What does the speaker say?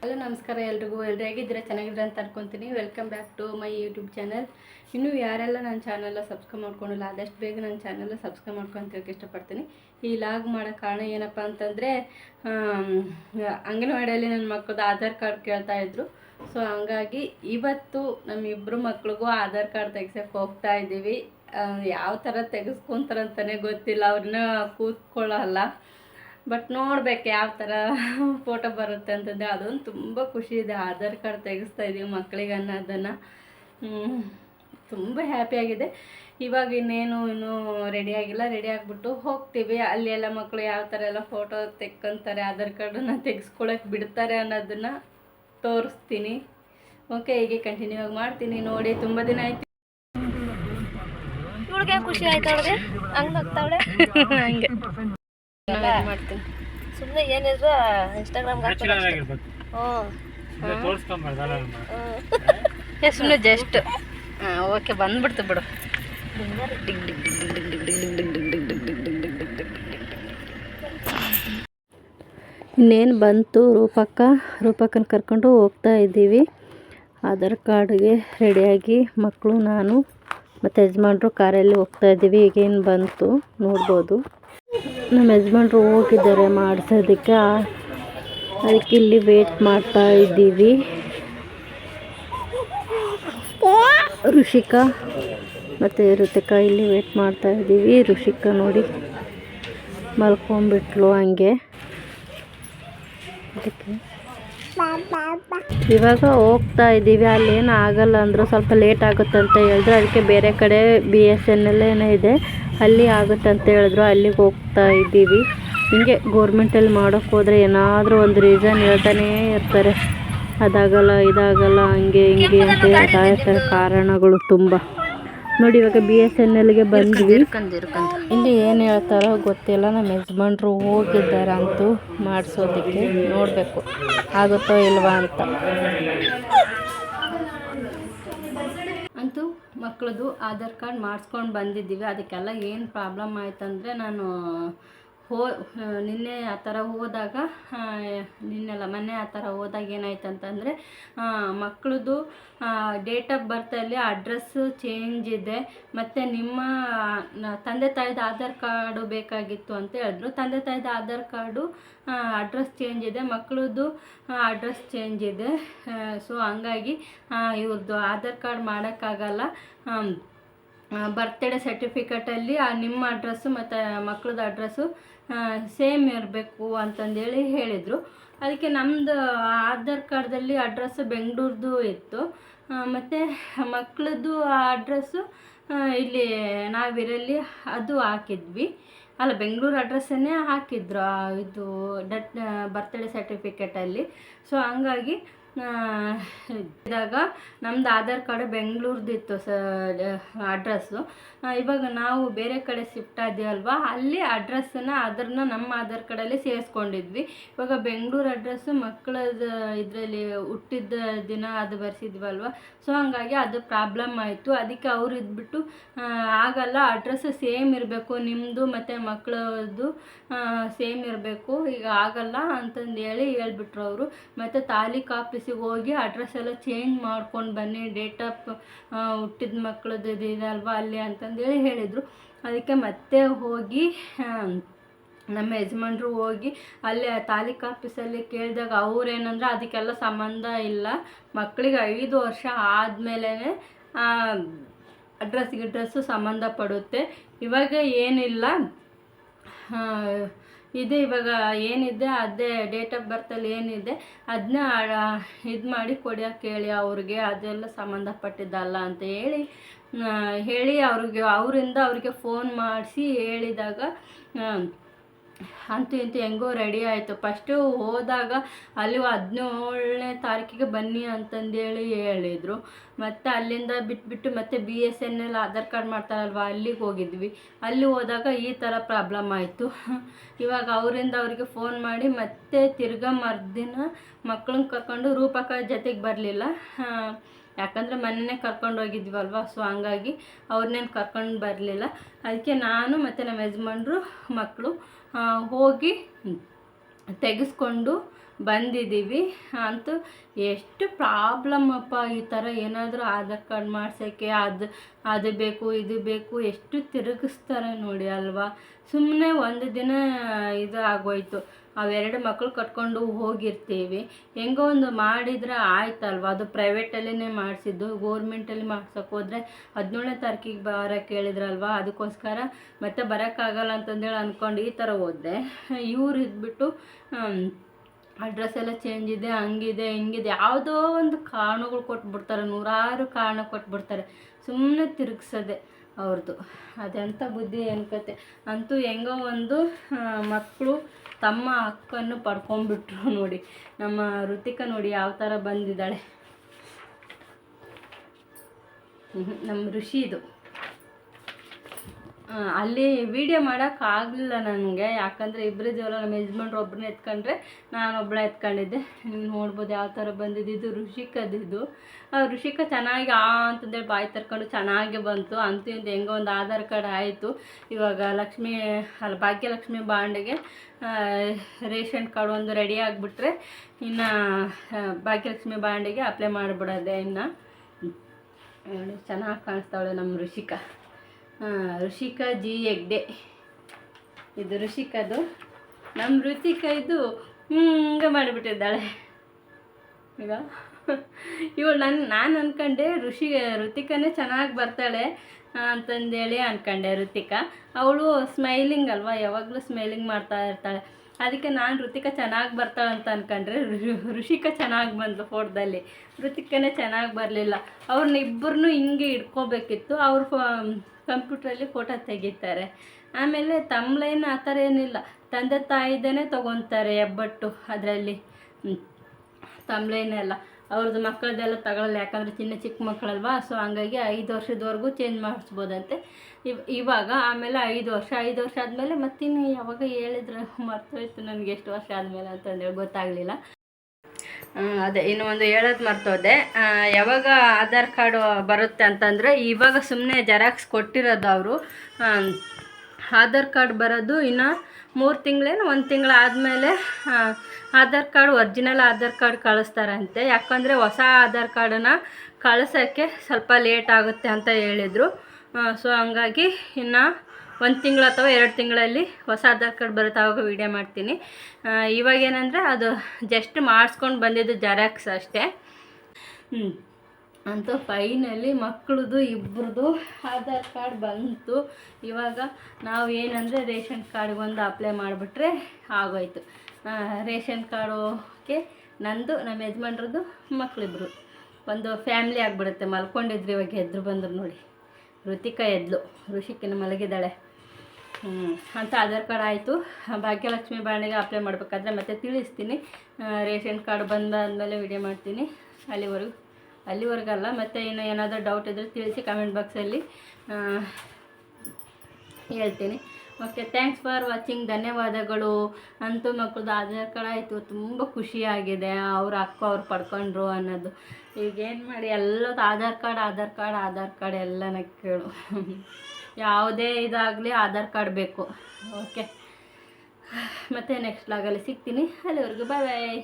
Hello, ನಮಸ್ಕಾರ ಎಲ್ರಿಗೂ. ಎಲ್ರು ಹೇಗಿದ್ದೀರಾ? ಚೆನ್ನಾಗಿದ್ದೀರಾ ಅಂತ ಅನ್ಕೊತೀನಿ. Welcome back to my YouTube channel ಇನ್ನೂ ಯಾರೆಲ್ಲ ನನ್ನ ಚಾನಲ್ನ ಸಬ್ಸ್ಕ್ರೈಬ್ ಮಾಡ್ಕೊಂಡಿಲ್ಲ, ಆದಷ್ಟು ಬೇಗ ನನ್ನ ಚಾನಲ್ನ ಸಬ್ಸ್ಕ್ರೈಬ್ ಮಾಡ್ಕೊಂಡು ಹೇಳಕ್ಕೆ ಇಷ್ಟಪಡ್ತೀನಿ. ಈ ಲಾಗ್ ಮಾಡೋ ಕಾರಣ ಏನಪ್ಪ ಅಂತಂದರೆ ಅಂಗನವಾಡಿಯಲ್ಲಿ ನನ್ನ ಮಕ್ಕಳದ್ದು ಆಧಾರ್ ಕಾರ್ಡ್ ಕೇಳ್ತಾ ಇದ್ರು. ಸೊ ಹಂಗಾಗಿ ಇವತ್ತು ನಮ್ಮ ಇಬ್ಬರು ಮಕ್ಳಿಗೂ ಆಧಾರ್ ಕಾರ್ಡ್ ತೆಗ್ಸೋಕ್ಕೆ ಹೋಗ್ತಾ ಇದ್ದೀವಿ. ಯಾವ ಥರ ತೆಗೆಸ್ಕೊಂತಾರಂತಲೇ ಗೊತ್ತಿಲ್ಲ. ಅವ್ರನ್ನ ಕೂತ್ಕೊಳ್ಳಲ್ಲ. ಬಟ್ ನೋಡ್ಬೇಕು ಯಾವ ಥರ ಫೋಟೋ ಬರುತ್ತೆ ಅಂತಂದರೆ ಅದೊಂದು ತುಂಬ ಖುಷಿ ಇದೆ. ಆಧಾರ್ ಕಾರ್ಡ್ ತೆಗೆಸ್ತಾ ಇದ್ದೀವಿ ಮಕ್ಕಳಿಗೆ ಅನ್ನೋದನ್ನು. ತುಂಬ ಹ್ಯಾಪಿಯಾಗಿದೆ ಇವಾಗ ಇನ್ನೇನು ಇನ್ನೂ ರೆಡಿ ಆಗಿಲ್ಲ. ರೆಡಿ ಆಗಿಬಿಟ್ಟು ಹೋಗ್ತೀವಿ. ಅಲ್ಲಿ ಎಲ್ಲ ಮಕ್ಕಳು ಯಾವ ಥರ ಎಲ್ಲ ಫೋಟೋ ತೆಕ್ಕಂತಾರೆ ಆಧಾರ್ ಕಾರ್ಡನ್ನು ತೆಗೆಸ್ಕೊಳಕ್ಕೆ ಬಿಡ್ತಾರೆ ಅನ್ನೋದನ್ನು ತೋರಿಸ್ತೀನಿ. ಓಕೆ ಹೀಗೆ ಕಂಟಿನ್ಯೂ ಆಗಿ ಮಾಡ್ತೀನಿ. ನೋಡಿ ತುಂಬ ದಿನ ಆಯ್ತು. ಇವಳಿಗೆ ಖುಷಿ ಆಯ್ತು ಅವಳಿಗೆ ಹಂಗೆ ಹೋಗ್ತಾವಳೆ. ಹಂಗೆ. ಮಾಡ್ತೀನಿ ಸುಮ್ಮನೆ ಏನಿದ್ರು ಇನ್ಸ್ಟಾಗ್ರಾಮ್ಗೆ ಏ ಸುಮ್ಮನೆ ಜಸ್ಟ್ ಹಾಂ ಓಕೆ ಬಂದ್ಬಿಡ್ತು ಬಿಡು ಇನ್ನೇನು ಬಂತು ರೂಪಕ್ಕ ರೂಪಕ್ಕನ ಕರ್ಕೊಂಡು ಹೋಗ್ತಾ ಇದ್ದೀವಿ ಆಧಾರ್ ಕಾರ್ಡ್ಗೆ ರೆಡಿಯಾಗಿ ಮಕ್ಕಳು ನಾನು ಮತ್ತು ಯಜಮಾನ್ರು ಕಾರಲ್ಲಿ ಹೋಗ್ತಾ ಇದ್ದೀವಿ ಈಗೇನು ಬಂತು ನೋಡ್ಬೋದು ನಮ್ಮ ಯಜಮಾನ್ರು ಹೋಗಿದ್ದಾರೆ ಮಾಡಿಸೋದಕ್ಕೆ. ಅದಕ್ಕೆ ಇಲ್ಲಿ ವೇಟ್ ಮಾಡ್ತಾ ಇದ್ದೀವಿ. ಋಷಿಕಾ ಮತ್ತು ಋತಿಕಾ ಇಲ್ಲಿ ವೇಟ್ ಮಾಡ್ತಾ ಇದ್ದೀವಿ. ಋಷಿಕಾ ನೋಡಿ ಮಲ್ಕೊಂಡ್ಬಿಟ್ಲು ಹಂಗೆ. ಅದಕ್ಕೆ ಇವಾಗ ಹೋಗ್ತಾ ಇದ್ದೀವಿ. ಅಲ್ಲೇನು ಆಗಲ್ಲ ಅಂದರು ಸ್ವಲ್ಪ ಲೇಟ್ ಆಗುತ್ತೆ ಅಂತ ಹೇಳಿದ್ರು. ಅದಕ್ಕೆ ಬೇರೆ ಕಡೆ ಬಿ ಎಸ್ ಎನ್ ಎಲ್ ಏನೋ ಇದೆ. ಅಲ್ಲಿ ಆಗುತ್ತೆ ಅಂತ ಹೇಳಿದ್ರು, ಅಲ್ಲಿಗೆ ಹೋಗ್ತಾ ಇದ್ದೀವಿ. ಹಿಂಗೆ ಗೋರ್ಮೆಂಟಲ್ಲಿ ಮಾಡೋಕ್ಕೆ ಹೋದರೆ ಏನಾದರೂ ಒಂದು ರೀಸನ್ ಹೇಳ್ತಾನೇ ಇರ್ತಾರೆ. ಅದಾಗಲ್ಲ, ಇದಾಗಲ್ಲ, ಹಂಗೆ ಹಿಂಗೆ ಅಂತ ಹೇಳ್ತಾ ಇರ್ತಾರೆ ಕಾರಣಗಳು ತುಂಬ. ನೋಡಿ, ಇವಾಗ ಬಿ ಎಸ್ ಎನ್ ಎಲ್ಗೆ ಬಂದ್ವಿ. ಇಲ್ಲಿ ಏನು ಹೇಳ್ತಾರೋ ಗೊತ್ತಿಲ್ಲ, ನಮ್ಮ ಯಜಮಾನ್ರು ಹೋಗಿದ್ದಾರೆ ಅಂತೂ ಮಾಡಿಸೋದಕ್ಕೆ ನೋಡಬೇಕು. ಆಗುತ್ತೋ ಇಲ್ವಾ ಅಂತ. ಮಕ್ಕಳದು ಆಧಾರ್ ಕಾರ್ಡ್ ಮಾಡಿಸ್ಕೊಂಡು ಬಂದಿದ್ದೀವಿ. ಅದಕ್ಕೆಲ್ಲ ಏನು ಪ್ರಾಬ್ಲಮ್ ಆಯ್ತಂದರೆ ನಾನು ಹೋ ನಿನ್ನೆ ಆ ಥರ ಹೋದಾಗ ನಿನ್ನೆಲ್ಲ ಮೊನ್ನೆ ಆ ಥರ ಹೋದಾಗ ಏನಾಯ್ತು ಅಂತಂದರೆ ಮಕ್ಕಳದು ಡೇಟ್ ಆಫ್ ಬರ್ತಲ್ಲಿ ಅಡ್ರೆಸ್ ಚೇಂಜ್ ಇದೆ. ಮತ್ತು ನಿಮ್ಮ ತಂದೆ ತಾಯಿದ ಆಧಾರ್ ಕಾರ್ಡು ಬೇಕಾಗಿತ್ತು ಅಂತ ಹೇಳಿದ್ರು. ತಂದೆ ತಾಯಿದ ಆಧಾರ್ ಕಾರ್ಡು ಅಡ್ರೆಸ್ ಚೇಂಜ್ ಇದೆ. ಮಕ್ಕಳದ್ದು ಅಡ್ರೆಸ್ ಚೇಂಜ್ ಇದೆ. ಸೊ ಹಂಗಾಗಿ ಇವ್ರದ್ದು ಆಧಾರ್ ಕಾರ್ಡ್ ಮಾಡೋಕ್ಕಾಗಲ್ಲ. ಬರ್ತ್ಡೇ ಸರ್ಟಿಫಿಕೇಟಲ್ಲಿ ನಿಮ್ಮ ಅಡ್ರೆಸ್ಸು ಮತ್ತು ಮಕ್ಳದ್ದು ಅಡ್ರೆಸ್ಸು ಸೇಮ್ ಇರಬೇಕು ಅಂತಂದೇಳಿ ಹೇಳಿದರು. ಅದಕ್ಕೆ ನಮ್ಮದು ಆಧಾರ್ ಕಾರ್ಡ್ದಲ್ಲಿ ಅಡ್ರೆಸ್ಸು ಬೆಂಗಳೂರ್ದು ಇತ್ತು. ಮತ್ತು ಮಕ್ಕಳದ್ದು ಅಡ್ರೆಸ್ಸು ಇಲ್ಲಿ ನಾವಿರಲ್ಲಿ ಅದು ಹಾಕಿದ್ವಿ. ಅಲ್ಲ, ಬೆಂಗಳೂರು ಅಡ್ರೆಸ್ಸನ್ನೇ ಹಾಕಿದ್ರು ಇದು ಡಟ್ ಬರ್ತ್ಡೇ ಸರ್ಟಿಫಿಕೇಟಲ್ಲಿ ಸೊ ಹಂಗಾಗಿ ಇದಾಗ ನಮ್ದು ಆಧಾರ್ ಕಾರ್ಡ್ ಬೆಂಗಳೂರ್ದಿತ್ತು ಸ ಅಡ್ರೆಸ್ಸು. ಇವಾಗ ನಾವು ಬೇರೆ ಕಡೆ ಶಿಫ್ಟ್ ಆದ್ವಲ್ವಾ ಅಲ್ಲಿ ಅಡ್ರೆಸ್ಸನ್ನು ಅದನ್ನು ನಮ್ಮ ಆಧಾರ್ ಕಾರ್ಡಲ್ಲಿ ಸೇರಿಸ್ಕೊಂಡಿದ್ವಿ. ಇವಾಗ ಬೆಂಗಳೂರು ಅಡ್ರೆಸ್ಸು ಮಕ್ಕಳದ, ಇದರಲ್ಲಿ ಹುಟ್ಟಿದ ದಿನ ಅದು ಬರ್ಸಿದ್ವಲ್ವ? ಸೊ, ಹಂಗಾಗಿ ಅದು ಪ್ರಾಬ್ಲಮ್ ಆಯಿತು. ಅದಕ್ಕೆ ಅವ್ರು ಇದ್ಬಿಟ್ಟು ಆಗಲ್ಲ, ಅಡ್ರೆಸ್ ಸೇಮ್ ಇರಬೇಕು. ನಿಮ್ಮದು ಮತ್ತು ಮಕ್ಕಳದ್ದು ಸೇಮ್ ಇರಬೇಕು. ಈಗ ಆಗಲ್ಲ ಅಂತಂದು ಹೇಳಿ ಹೇಳ್ಬಿಟ್ರು ಅವರು. ಮತ್ತು ತಾಲೂಕು ಆಫೀಸಿಗೆ ಹೋಗಿ ಅಡ್ರೆಸ್ ಎಲ್ಲ ಚೇಂಜ್ ಮಾಡ್ಕೊಂಡು ಬನ್ನಿ ಡೇಟ್ ಆಫ್ ಹುಟ್ಟಿದ ಮಕ್ಕಳದ್ದು ಇದೆ ಅಲ್ವಾ ಅಲ್ಲಿ ಅಂತಂದೇಳಿ ಹೇಳಿದರು. ಅದಕ್ಕೆ ಮತ್ತೆ ಹೋಗಿ ನಮ್ಮ ಯಜಮಾನ್ರು ಹೋಗಿ ಅಲ್ಲೇ ತಾಲೂಕು ಆಫೀಸಲ್ಲಿ ಕೇಳಿದಾಗ ಅವ್ರೇನಂದ್ರೆ ಅದಕ್ಕೆಲ್ಲ ಸಂಬಂಧ ಇಲ್ಲ. ಮಕ್ಕಳಿಗೆ ಐದು ವರ್ಷ ಆದಮೇಲೆ ಅಡ್ರೆಸ್ ಗಿಡ್ರೆಸ್ಸು ಸಂಬಂಧಪಡುತ್ತೆ ಇವಾಗ ಏನಿಲ್ಲ. ಇದೆ, ಇವಾಗ ಏನಿದೆ, ಅದೇ ಡೇಟ್ ಆಫ್ ಬರ್ತಲ್ಲಿ ಏನಿದೆ ಅದನ್ನ ಇದು ಮಾಡಿ ಕೊಡಿ ಹೇಳಿ ಅವ್ರಿಗೆ, ಅದೆಲ್ಲ ಸಂಬಂಧಪಟ್ಟಿದ್ದಲ್ಲ ಅಂತ ಹೇಳಿ ಹೇಳಿ ಅವ್ರಿಗೆ, ಅವರಿಂದ ಅವ್ರಿಗೆ ಫೋನ್ ಮಾಡಿಸಿ ಹೇಳಿದಾಗ ಅಂತೂ ಇಂತೂ ಹೆಂಗೋ ರೆಡಿ ಆಯಿತು. ಫಸ್ಟು ಹೋದಾಗ ಅಲ್ಲಿ ಹದಿನೇಳನೇ ತಾರೀಕಿಗೆ ಬನ್ನಿ ಅಂತಂದೇಳಿ ಹೇಳಿದರು. ಮತ್ತು ಅಲ್ಲಿಂದ ಬಿಟ್ಬಿಟ್ಟು ಮತ್ತೆ B S N L Aadhaar card ಮಾಡ್ತಾರಲ್ವ, ಅಲ್ಲಿಗೆ ಹೋಗಿದ್ವಿ. ಅಲ್ಲಿ ಹೋದಾಗ ಈ ಥರ ಪ್ರಾಬ್ಲಮ್ ಆಯಿತು. ಇವಾಗ ಅವರಿಂದ ಅವರಿಗೆ ಫೋನ್ ಮಾಡಿ ಮತ್ತೆ ತಿರ್ಗಾ ಮರ್ದಿನ ಮಕ್ಕಳನ್ನ ಕರ್ಕೊಂಡು ರೂಪಕ ಜೊತೆಗೆ ಬರಲಿಲ್ಲ. ಯಾಕಂದರೆ ಮೊನ್ನೆ ಕರ್ಕೊಂಡು ಹೋಗಿದ್ವಲ್ವ, ಸೊ ಹಂಗಾಗಿ ಅವ್ರನ್ನೇನು ಕರ್ಕೊಂಡು ಬರಲಿಲ್ಲ. ಅದಕ್ಕೆ ನಾನು ಮತ್ತು ನಮ್ಮ ಯಜಮಾನ್ರು ಮಕ್ಕಳು ಹೋಗಿ ತೆಗೆಸ್ಕೊಂಡು ಬಂದಿದ್ದೀವಿ ಅಂತೂ ಎಷ್ಟು ಪ್ರಾಬ್ಲಮ್ ಅಪ್ಪ, ಈ ಥರ ಏನಾದರೂ ಆಧಾರ್ ಕಾರ್ಡ್ ಮಾಡ್ಸೋಕ್ಕೆ ಅದು ಅದು ಬೇಕು, ಇದು ಬೇಕು, ಎಷ್ಟು ತಿರುಗಿಸ್ತಾರೆ ನೋಡಿ ಅಲ್ವಾ. ಸುಮ್ಮನೆ ಒಂದು ದಿನ ಇದು ಆಗೋಯ್ತು. ಅವೆರಡು ಮಕ್ಕಳು ಕಟ್ಕೊಂಡು ಹೋಗಿರ್ತೀವಿ. ಹೆಂಗೋ ಒಂದು ಮಾಡಿದ್ರೆ ಆಯ್ತಲ್ವ? ಅದು ಪ್ರೈವೇಟಲ್ಲಿನೇ ಮಾಡಿಸಿದ್ದು. ಗೋರ್ಮೆಂಟಲ್ಲಿ ಮಾಡ್ಸೋಕೆ ಹೋದರೆ ಹದಿನೇಳನೇ ತಾರೀಕಿಗೆ ಬರೋಕ್ಕೆ ಹೇಳಿದ್ರಲ್ವ ಅದಕ್ಕೋಸ್ಕರ ಮತ್ತೆ ಬರೋಕ್ಕಾಗಲ್ಲ ಅಂತಂದೇಳಿ ಅಂದ್ಕೊಂಡು ಈ ಥರ ಹೋದೆ. ಇವ್ರು ಇದ್ಬಿಟ್ಟು ಅಡ್ರೆಸ್ ಎಲ್ಲ ಚೇಂಜ್ ಇದೆ, ಹಂಗಿದೆ, ಹಿಂಗಿದೆ. ಯಾವುದೋ ಒಂದು ಕಾರಣಗಳು ಕೊಟ್ಬಿಡ್ತಾರೆ. ನೂರಾರು ಕಾರಣ ಕೊಟ್ಬಿಡ್ತಾರೆ. ಸುಮ್ಮನೆ ತಿರುಗ್ಸೋದೆ. ಅವ್ರದ್ದು. ಅದೆಂಥ ಬುದ್ಧಿ ಅನ್ಕತೆ ಅಂತೂ ಹೆಂಗೋ ಒಂದು ಮಕ್ಕಳು ತಮ್ಮ ಹಕ್ಕನ್ನು ಪಡ್ಕೊಂಡ್ಬಿಟ್ರು ನೋಡಿ. ನಮ್ಮ ಋತಿಕ ನೋಡಿ ಯಾವ ಥರ ಬಂದಿದ್ದಾಳೆ. ನಮ್ಮ ಋಷಿ ಇದು. ಆ, ಅಲ್ಲಿ ವಿಡಿಯೋ ಮಾಡೋಕ್ಕಾಗಲಿಲ್ಲ ನನಗೆ. ಯಾಕಂದರೆ ಇಬ್ಬರಿದ್ದೀವಲ್ಲ ನಮ್ಮ ಯಜಮಾನ್ರು ಒಬ್ಬರನ್ನ ಎತ್ಕೊಂಡ್ರೆ ನಾನು ಒಬ್ಬಳ ಎತ್ಕೊಂಡಿದ್ದೆ. ನೋಡ್ಬೋದು ಯಾವ ಥರ ಬಂದಿದ್ದು ಇದು ಋಷಿಕದಿದು ಆ, ಋಷಿಕ ಚೆನ್ನಾಗಿ ಆ ಅಂತಂದೇಳಿ ಬಾಯಿ ತರ್ಕೊಂಡು ಚೆನ್ನಾಗಿ ಬಂತು. ಅಂತೂ ಇಂದು ಹೆಂಗೋ ಒಂದು ಆಧಾರ್ ಕಾರ್ಡ್ ಆಯಿತು. ಇವಾಗ ಲಕ್ಷ್ಮಿ, ಅಲ್ಲಿ ಭಾಗ್ಯಲಕ್ಷ್ಮಿ ಬಾಂಡಿಗೆ ರೇಷನ್ ಕಾರ್ಡ್ ಒಂದು ರೆಡಿ ಆಗಿಬಿಟ್ರೆ ಇನ್ನು ಭಾಗ್ಯಲಕ್ಷ್ಮಿ ಬಾಂಡಿಗೆ ಅಪ್ಲೈ ಮಾಡಿಬಿಡೋದೆ ಇನ್ನು. ಚೆನ್ನಾಗಿ ಕಾಣಿಸ್ತಾವಳೆ ನಮ್ಮ ಋಷಿಕ. ಋಷಿಕಾ ಜಿ ಹೆಗ್ಡೆ. ಇದು ಋಷಿಕದು. ನಮ್ಮ ಋತಿಕಾ ಇದು ಹಿಂಗೆ ಮಾಡಿಬಿಟ್ಟಿದ್ದಾಳೆ. ಈಗ ಇವಳು ನನ್ನ ನಾನು ಅಂದ್ಕೊಂಡೆ ಋಷಿ, ಋತಿಕನೇ ಚೆನ್ನಾಗಿ ಬರ್ತಾಳೆ ಅಂತಂದೇಳಿ ಅಂದ್ಕೊಂಡೆ ಋತಿಕಾ. ಅವಳು ಸ್ಮೈಲಿಂಗ್ ಅಲ್ವಾ, ಯಾವಾಗಲೂ ಸ್ಮೈಲಿಂಗ್ ಮಾಡ್ತಾ ಇರ್ತಾಳೆ. ಅದಕ್ಕೆ ನಾನು ಋತಿಕ ಚೆನ್ನಾಗಿ ಬರ್ತಾಳೆ ಅಂತ ಅನ್ಕೊಂಡ್ರೆ ಋ- ಋಷಿಕ ಚೆನ್ನಾಗಿ ಬಂದ್ಲು ಫೋಟೋದಲ್ಲಿ. ಋತಿಕನೇ ಚೆನ್ನಾಗಿ ಬರಲಿಲ್ಲ. ಅವ್ರನ್ನ ಇಬ್ಬರನ್ನೂ ಹಿಂಗೆ ಇಟ್ಕೋಬೇಕಿತ್ತು ಅವ್ರು ಕಂಪ್ಯೂಟ್ರಲ್ಲಿ ಫೋಟೋ ತೆಗಿತಾರೆ. ಆಮೇಲೆ ತಮ್ಲೈನ್ ಆ ಥರ ಏನಿಲ್ಲ. ತಂದೆ ತಾಯಿದೇನೆ ತೊಗೊತಾರೆ ಹೆಬ್ಬಟ್ಟು ಅದರಲ್ಲಿ. ತಮ್ಲೈನೆಲ್ಲ ಅವ್ರದ್ದು ಮಕ್ಕಳದೆಲ್ಲ ತಗೊಳ್ಳಲ್ಲ ಯಾಕಂದರೆ ಚಿನ್ನ ಚಿಕ್ಕ ಮಕ್ಕಳಲ್ವಾ? ಸೊ ಹಂಗಾಗಿ ಐದು ವರ್ಷದವರೆಗೂ ಚೇಂಜ್ ಮಾಡಿಸ್ಬೋದಂತೆ. ಇವ್, ಇವಾಗ ಆಮೇಲೆ ಐದು ವರ್ಷ ಐದು ವರ್ಷ ಆದಮೇಲೆ ಮತ್ತಿನ್ನು ಯಾವಾಗ ಹೇಳಿದ್ರೆ ಮರ್ತೋಯ್ತು ನನಗೆ ಎಷ್ಟು ವರ್ಷ ಆದಮೇಲೆ ಅಂತಂದೇಳಿ ಗೊತ್ತಾಗಲಿಲ್ಲ. ಅದೇ, ಇನ್ನು ಒಂದು ಹೇಳೋದು ಮರ್ತೋದೆ. ಯಾವಾಗ ಆಧಾರ್ ಕಾರ್ಡು ಬರುತ್ತೆ ಅಂತಂದರೆ ಇವಾಗ ಸುಮ್ಮನೆ ಜೆರಾಕ್ಸ್ ಕೊಟ್ಟಿರೋದು ಅವರು. ಆಧಾರ್ ಕಾರ್ಡ್ ಬರೋದು ಇನ್ನು ಮೂರು ತಿಂಗಳೇನು ಒಂದು ತಿಂಗಳು ಆದಮೇಲೆ Aadhaar card original Aadhaar card ಕಳಿಸ್ತಾರಂತೆ. ಯಾಕಂದರೆ ಹೊಸ ಆಧಾರ್ ಕಾರ್ಡನ್ನು ಕಳ್ಸೋಕ್ಕೆ ಸ್ವಲ್ಪ ಲೇಟ್ ಆಗುತ್ತೆ ಅಂತ ಹೇಳಿದರು. ಸೊ ಹಂಗಾಗಿ ಇನ್ನು ಒಂದು ತಿಂಗಳು ಅಥವಾ ಎರಡು ತಿಂಗಳಲ್ಲಿ ಹೊಸ ಆಧಾರ್ ಕಾರ್ಡ್ ಬರುತ್ತೆ. ಆವಾಗ ವೀಡಿಯೋ ಮಾಡ್ತೀನಿ. ಇವಾಗ ಏನಂದರೆ ಅದು ಜಸ್ಟ್ ಮಾಡಿಸ್ಕೊಂಡು ಬಂದಿದ್ದು ಜೆರಾಕ್ಸ್ ಅಷ್ಟೇ. ಅಂತೂ ಫೈನಲಿ ಮಕ್ಕಳದು ಇಬ್ಬರದು ಆಧಾರ್ ಕಾರ್ಡ್ ಬಂತು. ಇವಾಗ ನಾವು ಏನಂದರೆ ರೇಷನ್ ಕಾರ್ಡ್ಗೆ ಒಂದು ಅಪ್ಲೈ ಮಾಡಿಬಿಟ್ರೆ ಆಗೋಯ್ತು. ರೇಷನ್ ಕಾರ್ಡುಗೆ ನಂದು ನಮ್ಮ ಯಜಮಾನ್ರದ್ದು ಮಕ್ಕಳಿಬ್ರು ಒಂದು ಫ್ಯಾಮ್ಲಿ ಆಗಿಬಿಡುತ್ತೆ ಮಲ್ಕೊಂಡಿದ್ರು ಇವಾಗ ಎದ್ರು ಬಂದರು ನೋಡಿ. ಋತಿಕ ಎದ್ಲು ಋಷಿಕಿನ ಮಲಗಿದ್ದಾಳೆ. ಅಂತ ಆಧಾರ್ ಕಾರ್ಡ್ ಆಯಿತು. ಭಾಗ್ಯಲಕ್ಷ್ಮಿ ಬಾಣಿಗೆ ಅಪ್ಲೈ ಮಾಡಬೇಕಾದ್ರೆ ಮತ್ತೆ ತಿಳಿಸ್ತೀನಿ. ರೇಷನ್ ಕಾರ್ಡ್ ಬಂದಾದಮೇಲೆ ವಿಡಿಯೋ ಮಾಡ್ತೀನಿ. ಅಲ್ಲಿವರೆಗೂ ಅಲ್ಲಿವರೆಗಲ್ಲ ಮತ್ತು ಇನ್ನು ಏನಾದರೂ ಡೌಟ್ ಇದ್ದರೆ ತಿಳಿಸಿ ಕಮೆಂಟ್ ಬಾಕ್ಸಲ್ಲಿ ಹೇಳ್ತೀನಿ. ಓಕೆ ಥ್ಯಾಂಕ್ಸ್ ಫಾರ್ ವಾಚಿಂಗ್ ಧನ್ಯವಾದಗಳು. ಅಂತೂ ಮಕ್ಕಳದ್ದು ಆಧಾರ್ ಕಾರ್ಡ್ ಆಯಿತು. ತುಂಬ ಖುಷಿಯಾಗಿದೆ. ಅವ್ರ ಅಕ್ಕ ಅವ್ರು ಪಡ್ಕೊಂಡ್ರು ಅನ್ನೋದು. ಈಗೇನು ಮಾಡಿ? ಎಲ್ಲದು Aadhaar card Aadhaar card Aadhaar card ಎಲ್ಲನ ಕೇಳು. ಯಾವುದೇ ಇದಾಗಲಿ ಆಧಾರ್ ಕಾರ್ಡ್ ಬೇಕು. ಓಕೆ ಮತ್ತು ನೆಕ್ಸ್ಟ್ ಲಾಗಲ್ಲಿ ಸಿಗ್ತೀನಿ. ಅಲ್ಲಿವರೆಗೂ ಬಾಯ್ ಬಾಯ್